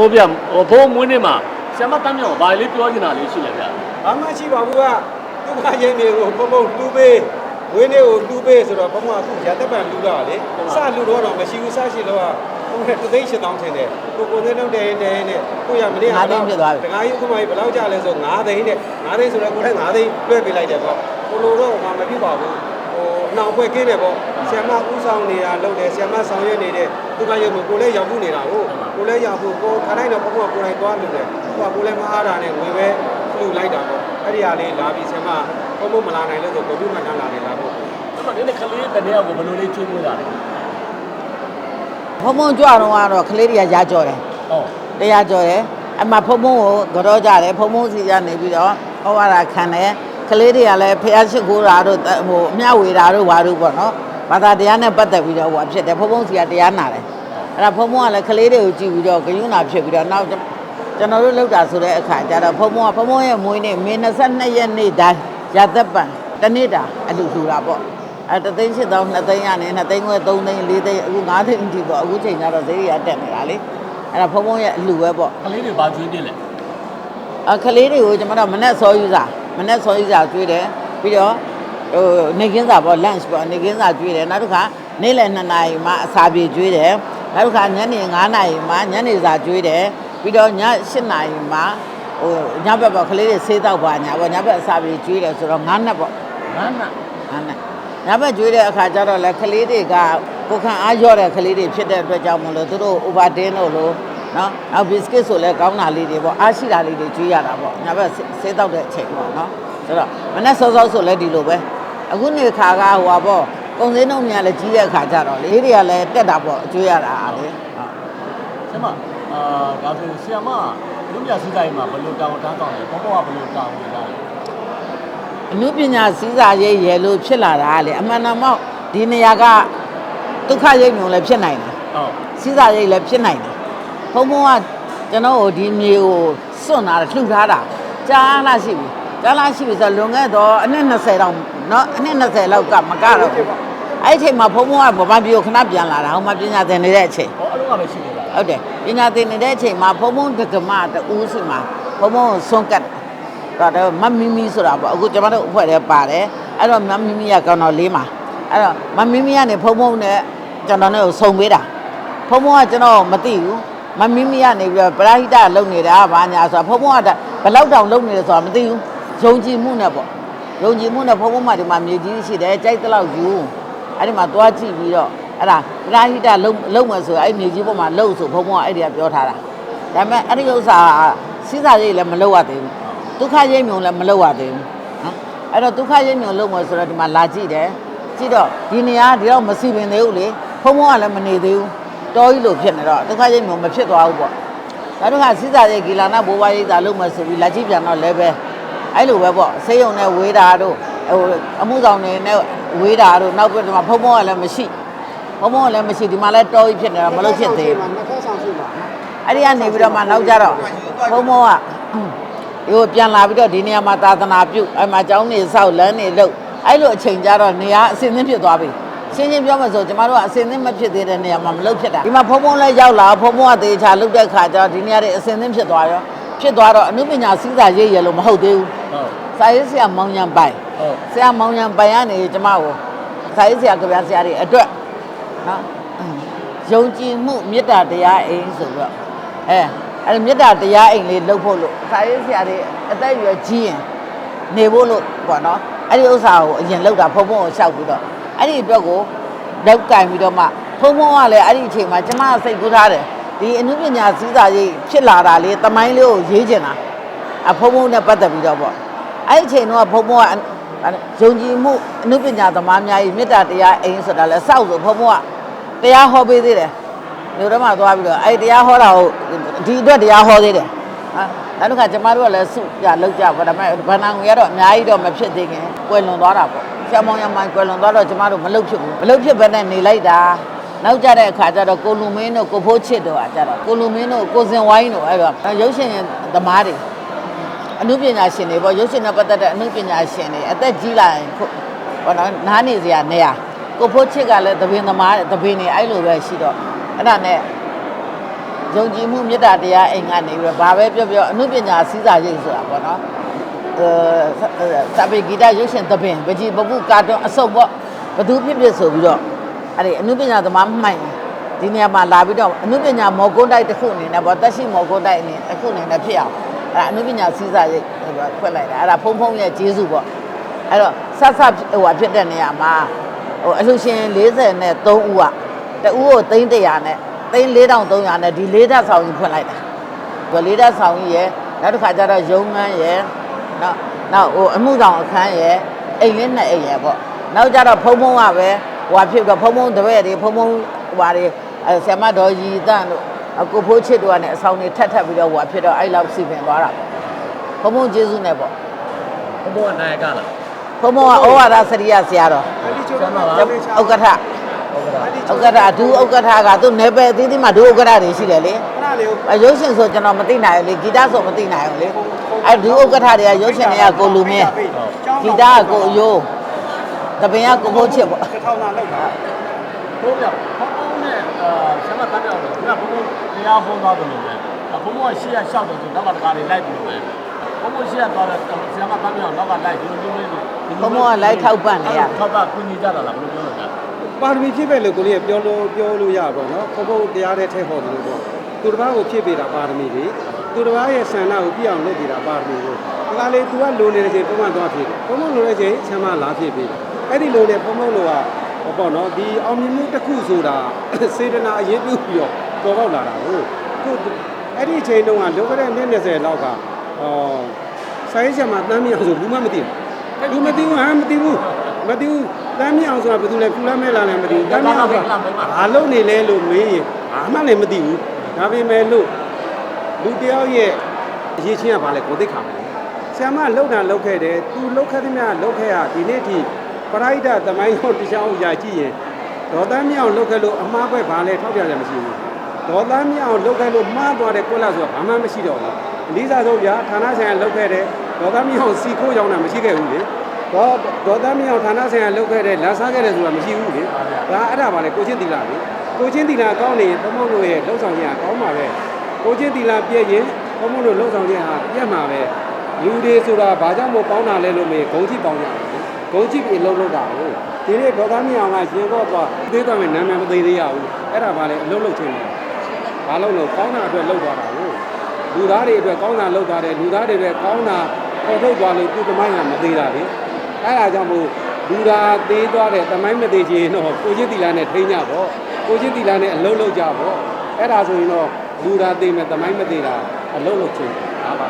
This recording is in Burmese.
ဘိုးဗျဟိုဘိုးမွေးနေ့မှာဆ iam တမ်းမြောင်ဘာလေးပြောနေတာလေးရှိလဲဗျဘာမှရှိပါဘူးကသူ့ခရင်တွေကိုပုံပုံတူပေးဝင်းလေးကိုတူပေးဆိုတော့ဘုံကအခုရသက်ပံလူတော့လေစလူတော့တော့မရှိဘူးစရှိတော့ဟိုတသိန်းရှစ်တောင်းထင်တယ်ကိုကိုသိန်းတော့တဲတဲနဲ့ကိုရမနေ့ကတခါကြီးအခုမှဘယ်လောက်ကြလဲဆို9သိန်းနဲ့9သိန်းဆိုတော့ကိုလည်း9သိန်းလွှဲပေးလိုက်တယ်ပေါ့ကိုလိုတော့မှမဖြစ်ပါဘူးဟို နှောင်ပွဲကင်းတယ်ပေါ့ဆီယမဦးဆောင်နေတာလုပ်တယ်ဆီယမဆောင်ရွက်နေတဲ့သူကရုံကိုလည်းရောက်ဘူးနေတာဟုတ်ကိုလည်းရောက်ဘူးကိုခတိုင်းတော့ဘုံကကိုယ်တိုင်သွားလို့တယ်ဟိုကကိုလည်းမအားတာနဲ့ဝင်ပဲလှူလိုက်တာပေါ့အဲ့ဒီဟာလေးလာပြီးဆီယမဘုံဘုံမလာနိုင်လို့ဆိုကွန်ပျူတာမှတ်တမ်းလာတယ်လာဖို့အဲ့တော့ဒီနေ့ကလေးတနေ့ကိုဘယ်လိုလေးကျွေးမွေးတာလဲဖုံဖုံကြွတော့ကတော့ကလေးတွေကရာကြော်တယ်ဟောတရားကြော်တယ်အမှဖုံဖုံကိုကြောကြတယ်ဖုံဖုံစီကနေပြီးတော့ဟောရတာခံတယ် ကလေးတွေကလည်းဖះရှိခိုးတာတို့ဟိုအမျှဝေတာတို့ဝါတို့ပေါ့နော်ဘာသာတရားနဲ့ပတ်သက်ပြီးတော့ဟိုဖြစ်တယ်ဖုံဖုံစီကတရားနာတယ်အဲ့ဒါဖုံဖုံကလည်းကလေးတွေကိုကြည့်ပြီးတော့ဂယုဏဖြစ်ပြီးတော့နောက်ကျွန်တော်တို့လောက်တာဆိုတဲ့အခါကျတော့ဖုံဖုံကဖုံဖုံရဲ့မွေးနေ့မေ22ရက်နေ့တိုင်းရသက်ပံတနေ့တာအလူထူတာပေါ့အဲတသိန်း၈တောင်း2သိန်းရနေ2သိန်းခွဲ3သိန်း4သိန်းအခု9သိန်းအထိပေါ့အခုချိန်ကျတော့ဈေးတွေကတက်နေတာလေအဲ့ဒါဖုံဖုံရဲ့အလူပဲပေါ့ကလေးတွေဘာကျွေးနေလဲအခလေးတွေကိုကျွန်တော်တို့မနဲ့စောယူစား မနဲ့စောယူစားကျွေးတယ်ပြီးတော့ဟိုနေကင်းစာပေါ့ lunch ပေါ့နေကင်းစာကျွေးတယ်နောက်တစ်ခါနေ့လယ်2နာရီမှအစာပြေကျွေးတယ်နောက်တစ်ခါညနေ9နာရီမှညနေစာကျွေးတယ်ပြီးတော့ည8နာရီမှဟိုညဘက်ပေါ့ကလေးတွေဆေးတော့ပါညာပေါ့ညဘက်အစာပြေကျွေးတယ်ဆိုတော့9နှစ်ပေါ့ငန်းနာ9နှစ်ညဘက်ကျွေးတဲ့အခါကျတော့လေကလေးတွေကကိုခံအားရော့တဲ့ကလေးတွေဖြစ်တဲ့အတွက်ကြောင့်မလို့သူတို့ overdin တို့လို့ နော်နောက် biscuit ဆိုလဲကောင်းတာလေးတွေပေါ့အားရှိတာလေးတွေကျွေးရတာပေါ့ညဘက်ဆေးတော့တဲ့အချိန်ပေါ့နော်ဆိုတော့မနေ့စောစောဆိုလဲဒီလိုပဲအခုနေခါကဟိုပါပေါ့ကုန်စည်နှုန်းများလည်းကြီးတဲ့အခါကျတော့လေတွေကလည်းတက်တာပေါ့ကျွေးရတာလေဟုတ်ဆ iam အာဒါဆိုဆ iam လူမြစီးတိုင်းမှာဘယ်လိုတောင်းတန်းတောင်းလဲဘဘောကဘယ်လိုတောင်းနေတာလဲအနုပညာစည်းစာရေးရလို့ဖြစ်လာတာလေအမှန်တမ်းဒီနေရာကဒုက္ခရိပ်မျိုးလည်းဖြစ်နိုင်တယ်ဟုတ်စီးစာရိတ်လည်းဖြစ်နိုင်တယ်။ ဘုံဘုံကကျွန်တော်တို့ဒီမြေကိုစွန့်တာလှူထားတာကြားလားရှိပြီ။ကြားလားရှိပြီဆိုတော့လွန်ခဲ့တော့အနှစ်20တောင်เนาะအနှစ်20လောက်ကမကတော့ဘူး။အဲ့ဒီအချိန်မှာဘုံဘုံကဗမာပြည်ကိုခဏပြန်လာတာဟိုမှာပညာသင်နေတဲ့အချိန် ဟောအလုံးကပဲရှိနေတာ ဟုတ်တယ်ပညာသင်နေတဲ့အချိန်မှာဘုံဘုံဒကမတူးစီမှာဘုံဘုံကိုစွန့်ကတ်တော့တော့မမီမီဆိုတာပေါ့အခုကျွန်တော်တို့အဖွဲ့ထဲပါတယ်အဲ့တော့မမီမီကကောင်းတော့လေးမှာအဲ့တော့မမီမီကနေဘုံဘုံနဲ့ကျွန်တော်တို့ကိုစုံပေးတာ ဖုံဖုံကကျွန်တော်မသိဘူး မမီမီကနေပြီးတော့ပရာဟိတလုံနေတာဘာညာဆိုတာဖုံဖုံကဘယ်လောက်တောင်လုံနေလဲဆိုတာမသိဘူးယုံကြည်မှုနဲ့ပေါ့ယုံကြည်မှုနဲ့ဖုံဖုံမှဒီမှာမြေကြီးရှိတယ်ကြိုက်တဲ့လောက်ယူအဲ့ဒီမှာသွားကြည့်ပြီးတော့အဲ့ဒါပရာဟိတလုံလုံမယ်ဆိုအဲ့မြေကြီးပေါ်မှာလုံဆိုဖုံဖုံကအဲ့ဒီကပြောထားတာဒါပေမဲ့အဲ့ဒီဥစ္စာစီးစာရိတ်လည်းမလုံရသေးဘူးဒုက္ခရိတ်မြုံလည်းမလုံရသေးဘူးနော်အဲ့တော့ဒုက္ခရိတ်မြုံလုံမယ်ဆိုတော့ဒီမှာလာကြည့်တယ်ကြည့်တော့ဒီနေရာကဒီတော့မစီပင်သေးဘူးလေဖုံဖုံကလည်းမနေသေးဘူး တော်ကြီးလို့ဖြစ်နေတော့ဒုက္ခရိတ်မျိုးမဖြစ်သွားဘူးပေါ့နောက်တစ်ခါစိစာရိတ်ဂီလာနာဘိုးဘွားရိတ်သာလို့မဆိုပြီးလက်ကြီးပြန်တော့လည်းပဲအဲ့လိုပဲပေါ့ဆေးရုံနဲ့ဝေးတာတို့ဟိုအမှုဆောင်တွေနဲ့ဝေးတာတို့နောက်ပြီးဒီမှာဖုံဖုံကလည်းမရှိဖုံဖုံကလည်းမရှိဒီမှာလည်းတော်ကြီးဖြစ်နေတော့မလို့ဖြစ်သေးဘူးနှစ်ဖက်ဆောင်ရှိမှာအဲ့ဒီကနေပြီးတော့မှနောက်ကြတော့ဘုံမောကဒီကိုပြန်လာပြီးတော့ဒီနေရာမှာသာသနာပြုအဲ့မှာကျောင်းနေဆောက်လမ်းနေလုပ်အဲ့လိုအချိန်ကြတော့နေရာအစင်းသင်းဖြစ်သွားပြီ ရှင်းရှင်းပြောမှဆိုကျမတို့ကအစင်းသင်းမဖြစ်သေးတဲ့နေရာမှာမလုပ်ဖြစ်တာဒီမှာဖုံဖုံလည်းရောက်လာဖုံဖုံကတေချာလုပ်တဲ့ခါကျတော့ဒီနေရာတွေအစင်းသင်းဖြစ်သွားရောဖြစ်သွားတော့အနုပညာစည်းစာရေးရလို့မဟုတ်သေးဘူးဟုတ်စာရေးဆရာမောင်ညံပိုင်ဟုတ်ဆရာမောင်ညံပိုင်ကနေကျမကိုစာရေးဆရာကဗျာဆရာတွေအတွက်နော်ယုံကြည်မှုမေတ္တာတရားအိမ်ဆိုတော့အဲအဲ့ဒီမေတ္တာတရားအိမ်လေးလုပ်ဖို့လို့စာရေးဆရာတွေအသက်အရွယ်ကြီးရင်နေဖို့လို့ပေါ့နော်အဲ့ဒီဥစ္စာကိုအရင်လောက်တာဖုံဖုံကိုရှောက်ပြီးတော့ အဲ့ဒီအတွက်ကိုလောက်ကင်ပြီးတော့မှဖုံဖုံကလည်းအဲ့ဒီအချိန်မှာကျမကစိတ်ကူးထားတယ်ဒီအနုပညာစည်းစာရေးဖြစ်လာတာလေတမိုင်းလေးကိုရေးကျင်တာအဖုံဖုံနဲ့ပတ်သက်ပြီးတော့ပေါ့အဲ့ဒီအချိန်တော့ဘုံဘုံကယုံကြည်မှုအနုပညာသမားများကြီးမေတ္တာတရားအိမ်ဆိုတာလဲစောက်ဆိုဘုံဘုံကတရားဟောပေးသေးတယ်မြို့ထဲမှာသွားပြီးတော့အဲ့ဒီတရားဟောတာကိုဒီအတွက်တရားဟောသေးတယ်ဟာ နောက်တစ်ခါကျမတို့ကလည်းစုပြလောက်ကြပါဒါပေမဲ့ဗန္နာငွေကတော့အများကြီးတော့မဖြစ်သေးခင်ကွယ်လွန်သွားတာပေါ့ဆရာမောင်ရမိုင်ကွယ်လွန်သွားတော့ကျမတို့မလုပ်ဖြစ်ဘူးမလုပ်ဖြစ်ဘဲနဲ့နေလိုက်တာနောက်ကြတဲ့အခါကျတော့ကိုလူမင်းတို့ကိုဖိုးချစ်တို့ကကြတော့ကိုလူမင်းတို့ကိုစင်ဝိုင်းတို့အဲ့တော့ရုပ်ရှင်သမားတွေအနုပညာရှင်တွေပေါ့ရုပ်ရှင်နဲ့ပတ်သက်တဲ့အနုပညာရှင်တွေအသက်ကြီးလာရင်ခုဘောနော်နားနေစရာနေရကိုဖိုးချစ်ကလည်းသပင်သမားသပင်နေအဲ့လိုပဲရှိတော့အဲ့ဒါနဲ့ ယုံကြည်မှုမေတ္တာတရားအိမ်ကနေပြီးတော့ဘာပဲပြောပြောအနုပညာစီးစာရိတ်ဆိုတာပေါ့နော်အဲစာပေဂီတရုပ်ရှင်သဘင်ပကြီးပပုကာတွန်းအစုပ်ပေါ့ဘသူဖြစ်ဖြစ်ဆိုပြီးတော့အဲ့ဒီအနုပညာသမားမှိုင်ဒီနေရာမှာလာပြီးတော့အနုပညာမော်ကွန်းတိုက်တစ်ခုအနေနဲ့ပေါ့တက်ရှိမော်ကွန်းတိုက်အနေတစ်ခုအနေနဲ့ဖြစ်အောင်အဲ့ဒါအနုပညာစီးစာရိတ်ဖွက်လိုက်တာအဲ့ဒါဖုံဖုံရဲ့ဂျေစုပေါ့အဲ့တော့ဆက်ဆက်ဟိုဟာဖြစ်တဲ့နေရာမှာဟိုအလှရှင်43ဦးကတဦးကိုသိန်း100နဲ့ သိန်း4300နဲ့ဒီလေးဓာတ်ဆောင်ကြီးဖွင့်လိုက်တာဒီလေးဓာတ်ဆောင်ကြီးရယ်နောက်တစ်ခါကျတော့ရုံငန်းရယ်နောက်နောက်ဟိုအမှုဆောင်အခန်းရယ်အိမ်လေးနဲ့အိမ်ရယ်ပေါ့နောက်ကျတော့ဖုံဖုံကပဲဟိုဟာဖြစ်တော့ဖုံဖုံတပည့်တွေဖုံဖုံဟိုဟာတွေအဲဆ iam တော်ကြီးတန့်တို့အကိုဖိုးချစ်တို့ကနေအဆောင်တွေထက်ထက်ပြီးတော့ဟိုဟာဖြစ်တော့အဲ့လောက်စီပင်သွားတာပေါ့ဖုံဖုံကျေးဇူးနဲ့ပေါ့ဘုံဘုံကနိုင်ကလားဖုံဖုံကဩဝါဒစရိယဆရာတော်အဲ့ဒီချိုးကမှာဥက္ကဋ္ဌဟုတ်ကဲ့လား ဥက္ကဋ္ဌဒုဥက္ကဋ္ဌကသူနယ်ပယ်အသီးသီးမှာဒုဥက္ကဋ္ဌတွေရှိတယ်လေခဏလေးကိုအရုပ်ရှင်ဆိုကျွန်တော်မသိနိုင်ဘူးလေဂီတဆိုမသိနိုင်ဘူးလေအဲဒုဥက္ကဋ္ဌတွေကရုပ်ရှင်တွေကကိုလူမင်းဂီတကကိုအယိုးတပင်ကကိုဖိုးချစ်ပေါ့တစ်ထောင်သာလောက်တာဘုံပြောဘုံဘုံနဲ့အာဆရာမတတ်ပြောတယ်ခုနဘုံဘုံတရားဟောသွားတယ်လို့ပဲဘုံဘုံကရှေ့ကရှောက်တယ်ဆိုနောက်ကတကားတွေလိုက်ပြီးလို့ပဲဘုံဘုံရှေ့ကသွားတယ်ဆရာမတတ်ပြောနောက်ကလိုက်ဒီလိုမျိုးလေးထောက်ပကူညီကြတာလားဘယ်လိုပြောလဲကြာ ပါရမီဖြစ်ပဲလို့ကိုလေးကပြောလို့ပြောလို့ရပါတော့ဘုံဘုံတရားတဲ့ထဲဟောတယ်လို့ပေါ့သူတစ်ပါးကိုဖြစ်ပေးတာပါရမီတွေသူတစ်ပါးရဲ့ဆန္ဒကိုပြည့်အောင်လုပ်ပေးတာပါရမီကိုဒါကလေ तू ကလိုနေတဲ့ချိန်ပုံမှန်သွားဖြစ်တယ်ပုံမှန်လိုတဲ့ချိန်ဆမ်းမလာဖြစ်ပေးတယ်အဲ့ဒီလိုလေပုံမှန်လိုကဟောပေါ့နော်ဒီအောင်မြင်မှုတစ်ခုဆိုတာစေတနာအရေးပြုပြီးတော့ပေါ်ပေါက်လာတာကိုခုအဲ့ဒီချိန်တုန်းကလောကတဲ့နှစ်20လောက်ကအော်ဆိုင်ဆရာမတမ်းမြောင်ဆိုဘူးမှမသိဘူးဘူးမသိဘူးဟာမသိဘူးမသိဘူး တမ်းမြောင်ဆိုတာဘယ်သူလဲဖူလာမဲလာလည်းမသိဘူးတမ်းမြောင်ဆိုတာဘာလုပ်နေလဲလို့မေးရင်ဘာမှလည်းမသိဘူးဒါပေမဲ့လို့လူတယောက်ရဲ့အရေးချင်းကဘာလဲကိုသိခါမယ်ဆရာမလှုပ်တာလှုပ်ခဲ့တယ်သူလှုပ်ခဲ့သည်များလှုပ်ခဲ့ရဒီနေ့ထိပရိုက်တာသမိုင်းရောတရားဥရာကြည့်ရင်ဒေါသမြောင်လှုပ်ခဲ့လို့အမှားပဲဘာလဲထောက်ပြကြမရှိဘူးဒေါသမြောင်လှုပ်ခဲ့လို့မှားသွားတဲ့ကွက်လာဆိုတာဘာမှမရှိတော့ဘူးအလေးစားဆုံးဗျာဌာနဆိုင်ရာလှုပ်ခဲ့တယ်ဒေါသမြောင်စီခိုးကြောင်းတာမရှိခဲ့ဘူးလေ ဒေါဒေါသမြောင်ဌာနဆိုင်ရာလှုပ်ခဲ့တယ်လက်စားခဲ့တယ်ဆိုတာမရှိဘူးလေဒါအဲ့ဒါပါလေကိုချင်းတီလာလေကိုချင်းတီလာကောင်းနေရင်ဘုံဘုံတို့ရဲ့လှုပ်ဆောင်ခြင်းကကောင်းပါပဲကိုချင်းတီလာပြည့်ရင်ဘုံဘုံတို့လှုပ်ဆောင်ခြင်းဟာပြည့်မှာပဲလူတွေဆိုတာဘာကြောင့်မို့ပေါင်းတာလဲလို့မေးဂုံကြည့်ပေါင်းကြတယ်ဂုံကြည့်ပြီးလှုပ်လှုပ်တာကိုဒီနေ့ဒေါသမြောင်ကရှင်တော့သွားသေးသွားမယ်နာမည်မသိသေးရဘူးအဲ့ဒါပါလေအလုပ်လုပ်ခြင်းတယ်ဘာလို့လို့ကောင်းတာအတွက်လှုပ်သွားတာကိုလူသားတွေအတွက်ကောင်းတာလှုပ်သွားတယ်လူသားတွေအတွက်ကောင်းတာပေါ်ထုတ်သွားလို့သူသမိုင်းကမသေးတာလေ အဲ့ဒါကြောင့်မို့လူသားသေးသွားတဲ့သမိုင်းမသေးချင်တော့ကိုချင်းတီလာနဲ့ထိန်းကြပေါ့ကိုချင်းတီလာနဲ့အလုပ်လုပ်ကြပေါ့အဲ့ဒါဆိုရင်တော့လူသားသေးမဲ့သမိုင်းမသေးတာအလုပ်လုပ်ခြင်းဒါပါ